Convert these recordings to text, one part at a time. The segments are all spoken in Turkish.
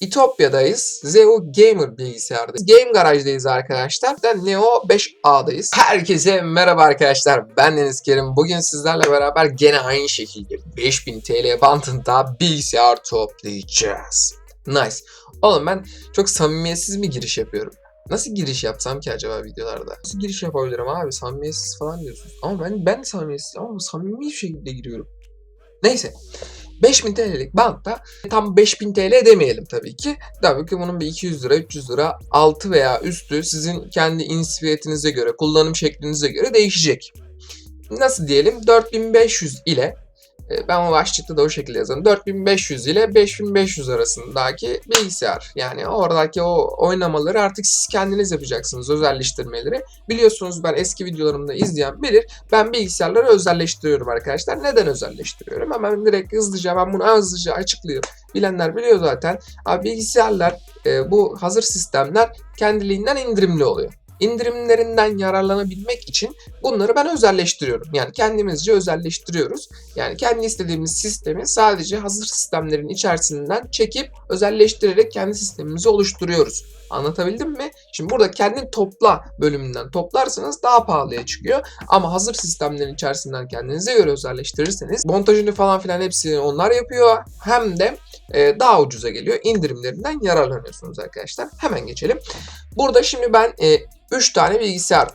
İtopya'dayız. Zeo Gamer bilgisayardayız. Game Garage'dayız arkadaşlar. Ben Neo 5A'dayız. Herkese merhaba arkadaşlar. Ben Deniz Kerim. Bugün sizlerle beraber gene aynı şekilde 5000 TL bandında bilgisayar toplayacağız. Nice. Oğlum ben çok samimiyetsiz mi giriş yapıyorum? Nasıl giriş yapsam ki acaba videolarda? Nasıl giriş yapabilirim abi? Samimiyetsiz falan diyorsunuz. Ama ben ben samimiyetsiz ama samimi bir şekilde giriyorum. Neyse. 5000 TL'lik bantta tam 5000 TL demeyelim tabii ki. Tabii ki bunun bir 200 lira, 300 lira altı veya üstü sizin kendi inisiyatinize göre, kullanım şeklinize göre değişecek. Nasıl diyelim? 4500 ile ben o başlıkta da o şekilde yazarım. 4500 ile 5500 arasındaki bilgisayar. Yani oradaki o oynamaları artık siz kendiniz yapacaksınız özelleştirmeleri. Biliyorsunuz ben eski videolarımda izleyen bilir. Ben bilgisayarları özelleştiriyorum arkadaşlar. Neden özelleştiriyorum? Hemen direkt hızlıca ben bunu hızlıca açıklıyorum. Bilenler biliyor zaten. Abi bilgisayarlar e, bu hazır sistemler kendiliğinden indirimli oluyor indirimlerinden yararlanabilmek için bunları ben özelleştiriyorum. Yani kendimizce özelleştiriyoruz. Yani kendi istediğimiz sistemi sadece hazır sistemlerin içerisinden çekip özelleştirerek kendi sistemimizi oluşturuyoruz. Anlatabildim mi? Şimdi burada kendin topla bölümünden toplarsanız daha pahalıya çıkıyor. Ama hazır sistemlerin içerisinden kendinize göre özelleştirirseniz montajını falan filan hepsini onlar yapıyor. Hem de e, daha ucuza geliyor. İndirimlerinden yararlanıyorsunuz arkadaşlar. Hemen geçelim. Burada şimdi ben e, 3 tane bilgisayar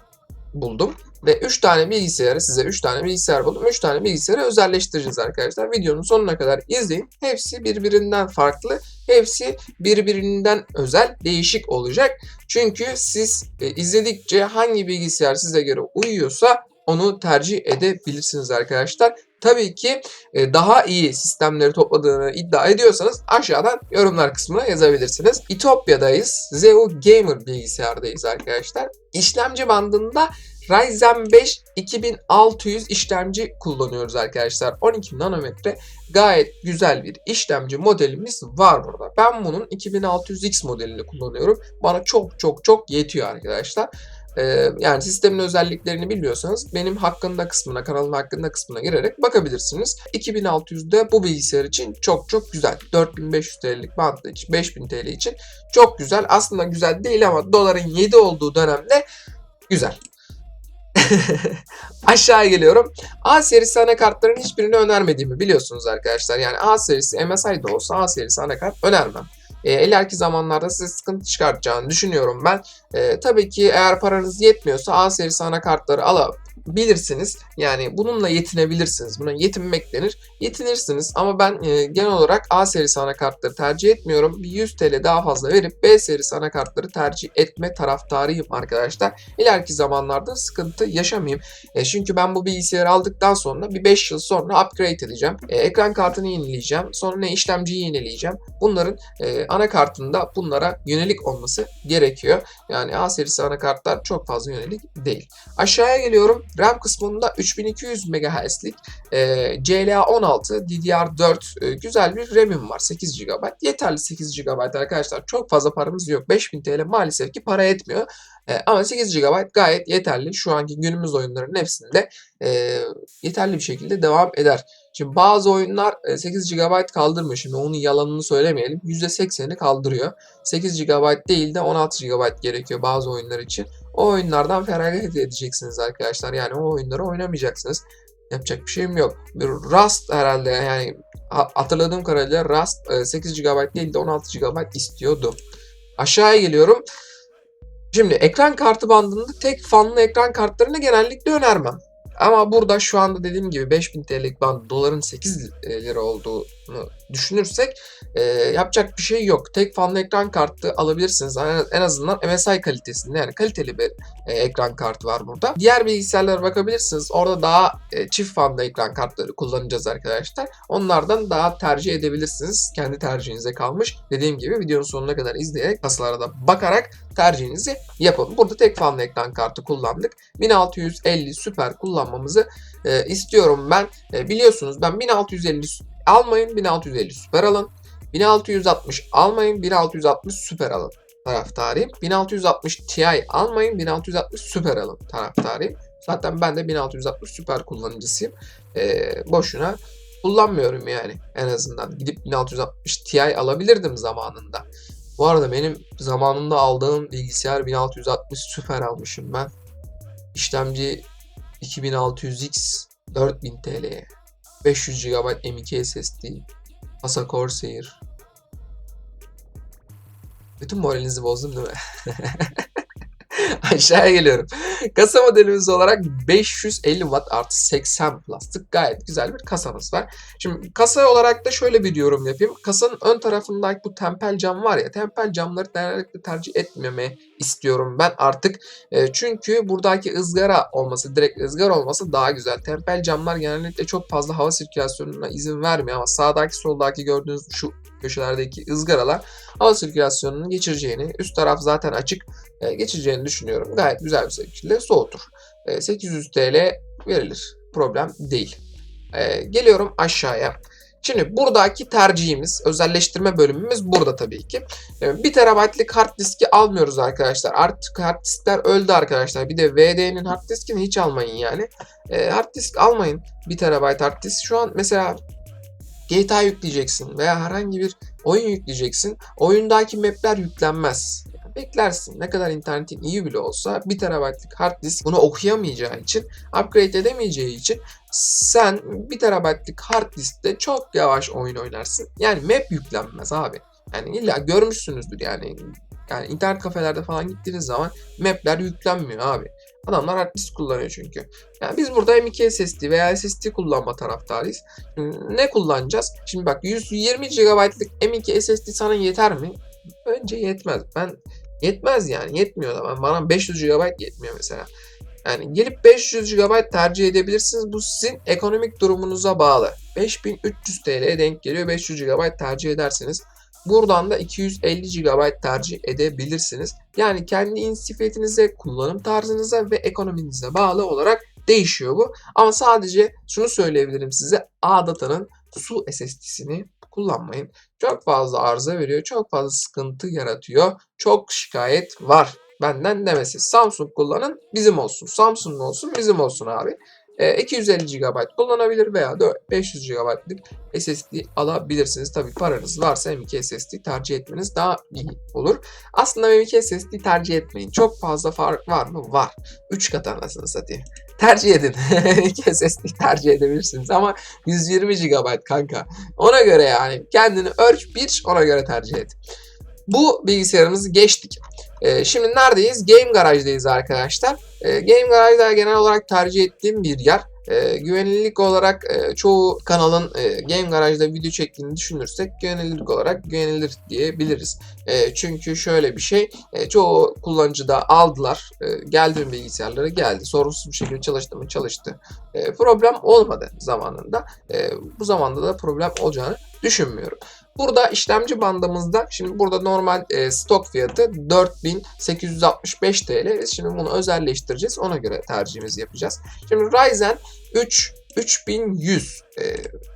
buldum. Ve 3 tane bilgisayarı size 3 tane bilgisayar buldum. 3 tane bilgisayarı özelleştireceğiz arkadaşlar. Videonun sonuna kadar izleyin. Hepsi birbirinden farklı. Hepsi birbirinden özel, değişik olacak. Çünkü siz e, izledikçe hangi bilgisayar size göre uyuyorsa onu tercih edebilirsiniz arkadaşlar. Tabii ki e, daha iyi sistemleri topladığını iddia ediyorsanız aşağıdan yorumlar kısmına yazabilirsiniz. İtopya'dayız. Zeo Gamer bilgisayardayız arkadaşlar. İşlemci bandında Ryzen 5 2600 işlemci kullanıyoruz arkadaşlar. 12 nanometre gayet güzel bir işlemci modelimiz var burada. Ben bunun 2600X modelini kullanıyorum. Bana çok çok çok yetiyor arkadaşlar. Ee, yani sistemin özelliklerini bilmiyorsanız benim hakkında kısmına, kanalın hakkında kısmına girerek bakabilirsiniz. 2600'de bu bilgisayar için çok çok güzel. 4500 TL'lik bantlı için, 5000 TL için çok güzel. Aslında güzel değil ama doların 7 olduğu dönemde güzel. Aşağıya geliyorum. A serisi anakartların hiçbirini önermediğimi biliyorsunuz arkadaşlar. Yani A serisi MSI de olsa A serisi anakart önermem. E, ileriki zamanlarda size sıkıntı çıkartacağını düşünüyorum ben. E, tabii ki eğer paranız yetmiyorsa A serisi anakartları alabilirsiniz. Yani bununla yetinebilirsiniz. Buna yetinmek denir. Yetinirsiniz ama ben e, genel olarak A serisi anakartları tercih etmiyorum. Bir 100 TL daha fazla verip B serisi anakartları tercih etme taraftarıyım arkadaşlar. İleriki zamanlarda sıkıntı yaşamayayım. E, çünkü ben bu bilgisayarı aldıktan sonra bir 5 yıl sonra upgrade edeceğim. E, ekran kartını yenileyeceğim. Sonra ne işlemciyi yenileyeceğim. Bunların e, anakartında bunlara yönelik olması gerekiyor. Yani A serisi anakartlar çok fazla yönelik değil. Aşağıya geliyorum. RAM kısmında 3200 MHz'lik e, CLA 16 DDR4 e, güzel bir RAM'im var. 8 GB. Yeterli 8 GB arkadaşlar. Çok fazla paramız yok. 5000 TL maalesef ki para etmiyor. E, ama 8 GB gayet yeterli. Şu anki günümüz oyunlarının hepsinde e, yeterli bir şekilde devam eder. Şimdi bazı oyunlar 8 GB kaldırmıyor. Şimdi onun yalanını söylemeyelim. %80'i kaldırıyor. 8 GB değil de 16 GB gerekiyor bazı oyunlar için. O oyunlardan feragat edeceksiniz arkadaşlar. Yani o oyunları oynamayacaksınız. Yapacak bir şeyim yok. Rust herhalde yani hatırladığım kadarıyla Rust 8 GB değil de 16 GB istiyordu. Aşağıya geliyorum. Şimdi ekran kartı bandında tek fanlı ekran kartlarını genellikle önermem. Ama burada şu anda dediğim gibi 5000 TL'lik band doların 8 lira olduğunu düşünürsek e, yapacak bir şey yok. Tek fanlı ekran kartı alabilirsiniz. En azından MSI kalitesinde yani kaliteli bir e, ekran kartı var burada. Diğer bilgisayarlara bakabilirsiniz. Orada daha e, çift fanlı ekran kartları kullanacağız arkadaşlar. Onlardan daha tercih edebilirsiniz. Kendi tercihinize kalmış. Dediğim gibi videonun sonuna kadar izleyerek kasalara da bakarak tercihinizi yapın. Burada tek fanlı ekran kartı kullandık. 1650 süper kullanmamızı e, istiyorum ben. E, biliyorsunuz ben 1650 almayın 1650 süper alın. 1660 almayın 1660 süper alın taraftarıyım. 1660 Ti almayın 1660 süper alın taraftarıyım. Zaten ben de 1660 süper kullanıcısıyım. Ee, boşuna kullanmıyorum yani en azından. Gidip 1660 Ti alabilirdim zamanında. Bu arada benim zamanında aldığım bilgisayar 1660 Super almışım ben. İşlemci 2600X 4000 TL'ye. 500 GB M.2 SSD. Kasa Corsair. Bütün moralinizi bozdum değil mi? Aşağıya geliyorum. Kasa modelimiz olarak 550 Watt artı 80 plastik gayet güzel bir kasamız var. Şimdi kasa olarak da şöyle bir yorum yapayım. Kasanın ön tarafındaki bu tempel cam var ya tempel camları genellikle tercih etmeme istiyorum ben artık. E, çünkü buradaki ızgara olması, direkt ızgara olması daha güzel. Tempel camlar genellikle çok fazla hava sirkülasyonuna izin vermiyor ama sağdaki soldaki gördüğünüz şu köşelerdeki ızgaralar hava sirkülasyonunu geçireceğini, üst taraf zaten açık e, geçireceğini düşünüyorum. Gayet güzel bir şekilde soğutur. E, 800 TL verilir. Problem değil. E, geliyorum aşağıya. Şimdi buradaki tercihimiz, özelleştirme bölümümüz burada tabii ki. 1 TB'lik hard diski almıyoruz arkadaşlar. Artık hard diskler öldü arkadaşlar. Bir de VD'nin hard diskini hiç almayın yani. E, hard disk almayın. 1 TB hard disk. Şu an mesela GTA yükleyeceksin veya herhangi bir oyun yükleyeceksin. Oyundaki mapler yüklenmez. Beklersin. Ne kadar internetin iyi bile olsa 1 TB'lik hard disk bunu okuyamayacağı için, upgrade edemeyeceği için sen 1 TB'lik hard diskte çok yavaş oyun oynarsın. Yani map yüklenmez abi. Yani illa görmüşsünüzdür yani. Yani internet kafelerde falan gittiğiniz zaman mapler yüklenmiyor abi. Adamlar hard disk kullanıyor çünkü. Yani biz burada M.2 SSD veya SSD kullanma taraftarıyız. Ne kullanacağız? Şimdi bak 120 GB'lık M.2 SSD sana yeter mi? Önce yetmez. Ben yetmez yani. Yetmiyor da ben. Bana 500 GB yetmiyor mesela. Yani gelip 500 GB tercih edebilirsiniz. Bu sizin ekonomik durumunuza bağlı. 5300 TL'ye denk geliyor. 500 GB tercih ederseniz Buradan da 250 GB tercih edebilirsiniz. Yani kendi inisiyatifinize, kullanım tarzınıza ve ekonominize bağlı olarak değişiyor bu. Ama sadece şunu söyleyebilirim size. A-Data'nın su SSD'sini kullanmayın. Çok fazla arıza veriyor, çok fazla sıkıntı yaratıyor. Çok şikayet var. Benden demesi. Samsung kullanın bizim olsun. Samsung olsun bizim olsun abi. 250 GB kullanabilir veya 500 GB'lık SSD alabilirsiniz. Tabi paranız varsa M.2 SSD tercih etmeniz daha iyi olur. Aslında M.2 SSD tercih etmeyin. Çok fazla fark var mı? Var. 3 kat anasını satayım. Tercih edin. M.2 SSD tercih edebilirsiniz ama 120 GB kanka. Ona göre yani kendini ölç bir ona göre tercih et. Bu bilgisayarımızı geçtik. Ee, şimdi neredeyiz? Game Garage'dayız arkadaşlar. Ee, Game Garage'da genel olarak tercih ettiğim bir yer. E, güvenilirlik olarak e, çoğu kanalın e, Game Garage'da video çektiğini düşünürsek güvenilirlik olarak güvenilir diyebiliriz. E, çünkü şöyle bir şey, e, çoğu kullanıcı da aldılar, e, geldi bilgisayarları geldi, sorunsuz bir şekilde çalıştı mı çalıştı. E, problem olmadı zamanında. E, bu zamanda da problem olacağını düşünmüyorum. Burada işlemci bandımızda şimdi burada normal e, stok fiyatı 4865 TL. Şimdi bunu özelleştireceğiz. Ona göre tercihimizi yapacağız. Şimdi Ryzen 3 3100 e,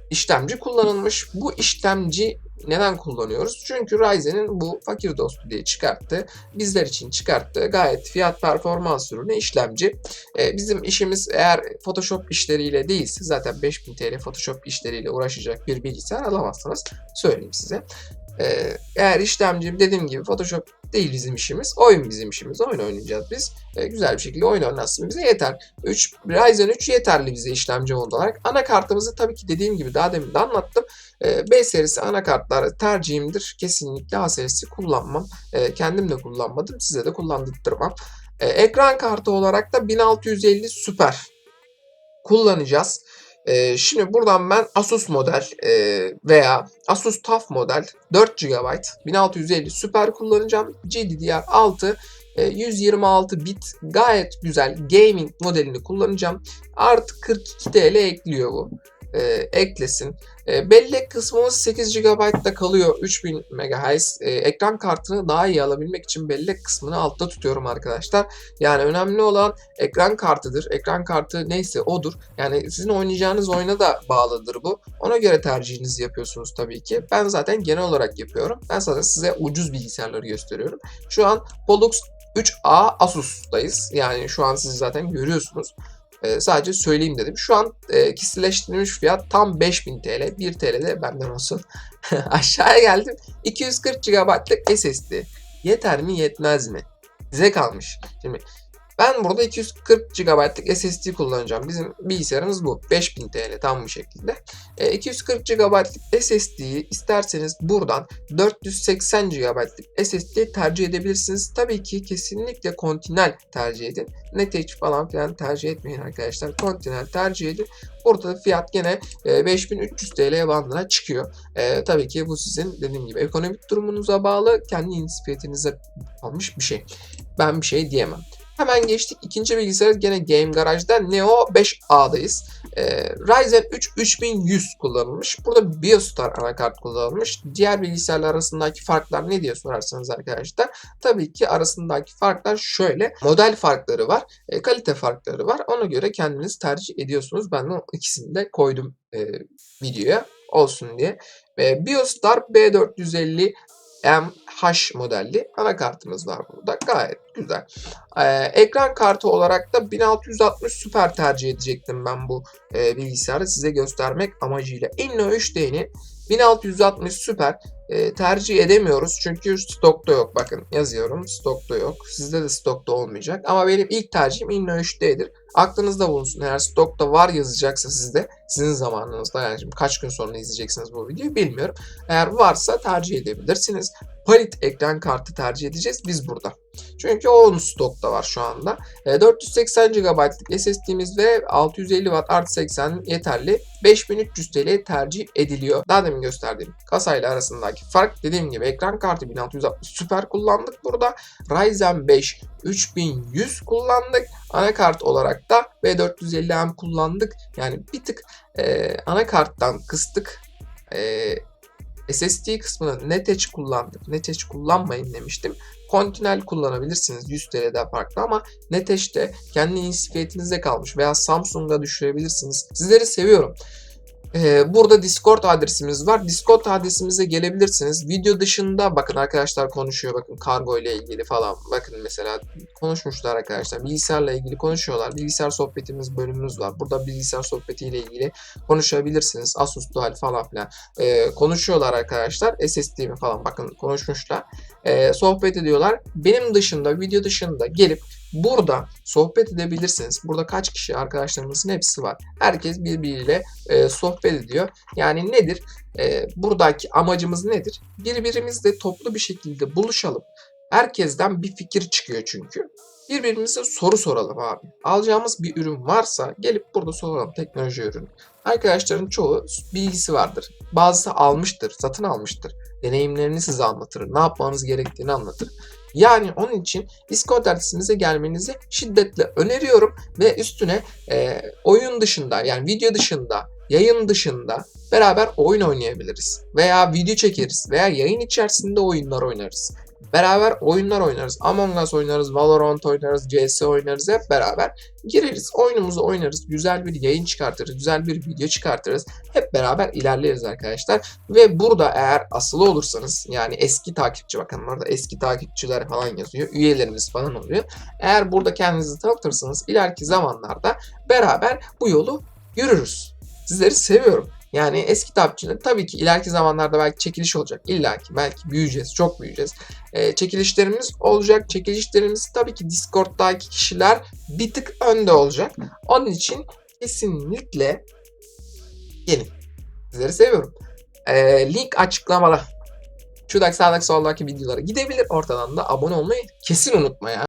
işlemci kullanılmış. Bu işlemci neden kullanıyoruz? Çünkü Ryzen'in bu fakir dostu diye çıkarttı. Bizler için çıkarttı. Gayet fiyat performans ürünü işlemci. Ee, bizim işimiz eğer Photoshop işleriyle değilse zaten 5000 TL Photoshop işleriyle uğraşacak bir bilgisayar alamazsınız. Söyleyeyim size. Ee, eğer işlemci dediğim gibi Photoshop değil bizim işimiz. Oyun bizim işimiz. Oyun oynayacağız biz. Ee, güzel bir şekilde oyun oynasın bize yeter. 3, Ryzen 3 yeterli bize işlemci olarak. Anakartımızı tabii ki dediğim gibi daha demin de anlattım. Ee, B serisi anakartlar tercihimdir. Kesinlikle A serisi kullanmam. Ee, kendim de kullanmadım. Size de kullandırtmam. Ee, ekran kartı olarak da 1650 Super kullanacağız. Ee, şimdi buradan ben Asus model e, veya Asus TUF model 4 GB 1650 Super kullanacağım. GDDR6 e, 126 bit gayet güzel gaming modelini kullanacağım. Artı 42 TL ekliyor bu e, eklesin. E, bellek kısmımız 8 GB'da kalıyor. 3000 MHz. E, ekran kartını daha iyi alabilmek için bellek kısmını altta tutuyorum arkadaşlar. Yani önemli olan ekran kartıdır. Ekran kartı neyse odur. Yani sizin oynayacağınız oyuna da bağlıdır bu. Ona göre tercihinizi yapıyorsunuz tabii ki. Ben zaten genel olarak yapıyorum. Ben zaten size ucuz bilgisayarları gösteriyorum. Şu an Pollux 3A Asus'tayız. Yani şu an siz zaten görüyorsunuz. E, sadece söyleyeyim dedim. Şu an e, kişileştirilmiş fiyat tam 5000 TL. 1 TL de benden olsun. Aşağıya geldim. 240 GB'lık SSD. Yeter mi yetmez mi? Size kalmış. Şimdi ben burada 240 GB'lık SSD kullanacağım. Bizim bilgisayarımız bu. 5000 TL tam bu şekilde. E, 240 GB'lık SSD'yi isterseniz buradan 480 GB'lık SSD tercih edebilirsiniz. Tabii ki kesinlikle Continental tercih edin. Neteç falan filan tercih etmeyin arkadaşlar. Continental tercih edin. Burada da fiyat gene e, 5300 TL bandına çıkıyor. E, tabii ki bu sizin dediğim gibi ekonomik durumunuza bağlı kendi inisiyatinize almış bir şey. Ben bir şey diyemem. Hemen geçtik. İkinci bilgisayar gene Game Garage'da Neo 5A'dayız. Ee, Ryzen 3 3100 kullanılmış. Burada BioStar anakart kullanılmış. Diğer bilgisayarlar arasındaki farklar ne diye sorarsanız arkadaşlar. Tabii ki arasındaki farklar şöyle. Model farkları var. e, kalite farkları var. Ona göre kendiniz tercih ediyorsunuz. Ben de ikisini de koydum e, videoya olsun diye. Ve BioStar B450 MH modelli anakartımız var burada. Gayet güzel. Ee, ekran kartı olarak da 1660 Super tercih edecektim ben bu e, bilgisayarı size göstermek amacıyla. Inno 3D'ni 1660 Super e, tercih edemiyoruz çünkü stokta yok. Bakın yazıyorum stokta yok. Sizde de stokta olmayacak. Ama benim ilk tercihim Inno 3D'dir. Aklınızda bulunsun. Eğer stokta var yazacaksa sizde sizin zamanınızda yani şimdi kaç gün sonra izleyeceksiniz bu videoyu bilmiyorum. Eğer varsa tercih edebilirsiniz. Palit ekran kartı tercih edeceğiz biz burada. Çünkü o onun stokta var şu anda. E, 480 GB'lık SSD'miz ve 650 Watt artı 80 yeterli. 5300 TL tercih ediliyor. Daha demin gösterdiğim kasayla arasındaki fark dediğim gibi ekran kartı 1660 Super kullandık burada. Ryzen 5 3100 kullandık. Anakart olarak da V450M kullandık. Yani bir tık e, anakarttan kıstık. E, SSD kısmını Neteç kullandık. Neteç kullanmayın demiştim. Continental kullanabilirsiniz 100 TL'den farklı ama Neteç'te kendi inisiyatifinize kalmış veya Samsung'a düşürebilirsiniz. Sizleri seviyorum. Ee, burada Discord adresimiz var. Discord adresimize gelebilirsiniz. Video dışında bakın arkadaşlar konuşuyor. Bakın kargo ile ilgili falan. Bakın mesela konuşmuşlar arkadaşlar. Bilgisayarla ilgili konuşuyorlar. Bilgisayar sohbetimiz bölümümüz var. Burada bilgisayar sohbetiyle ilgili konuşabilirsiniz. Asus Dual falan filan. Ee, konuşuyorlar arkadaşlar. SSD'mi falan bakın konuşmuşlar. Ee, sohbet ediyorlar. Benim dışında video dışında gelip Burada sohbet edebilirsiniz. Burada kaç kişi arkadaşlarımızın hepsi var. Herkes birbiriyle e, sohbet ediyor. Yani nedir? E, buradaki amacımız nedir? Birbirimizle toplu bir şekilde buluşalım. Herkesten bir fikir çıkıyor çünkü. Birbirimize soru soralım abi. Alacağımız bir ürün varsa gelip burada soralım teknoloji ürünü. Arkadaşların çoğu bilgisi vardır. Bazısı almıştır, satın almıştır. Deneyimlerini size anlatır. Ne yapmanız gerektiğini anlatır. Yani onun için Discord adresimize gelmenizi şiddetle öneriyorum ve üstüne e, oyun dışında yani video dışında, yayın dışında beraber oyun oynayabiliriz. Veya video çekeriz veya yayın içerisinde oyunlar oynarız. Beraber oyunlar oynarız. Among Us oynarız, Valorant oynarız, CS oynarız hep beraber gireriz. Oyunumuzu oynarız. Güzel bir yayın çıkartırız. Güzel bir video çıkartırız. Hep beraber ilerleriz arkadaşlar. Ve burada eğer asılı olursanız yani eski takipçi bakın orada eski takipçiler falan yazıyor. Üyelerimiz falan oluyor. Eğer burada kendinizi tanıtırsanız ileriki zamanlarda beraber bu yolu yürürüz. Sizleri seviyorum. Yani eski takipçiler tabii ki ileriki zamanlarda belki çekiliş olacak. İlla ki belki büyüyeceğiz, çok büyüyeceğiz. Ee, çekilişlerimiz olacak. Çekilişlerimiz tabii ki Discord'daki kişiler bir tık önde olacak. Onun için kesinlikle gelin. Sizleri seviyorum. Ee, link açıklamada. Şuradaki sağdaki soldaki videolara gidebilir. Ortadan da abone olmayı kesin unutma ya.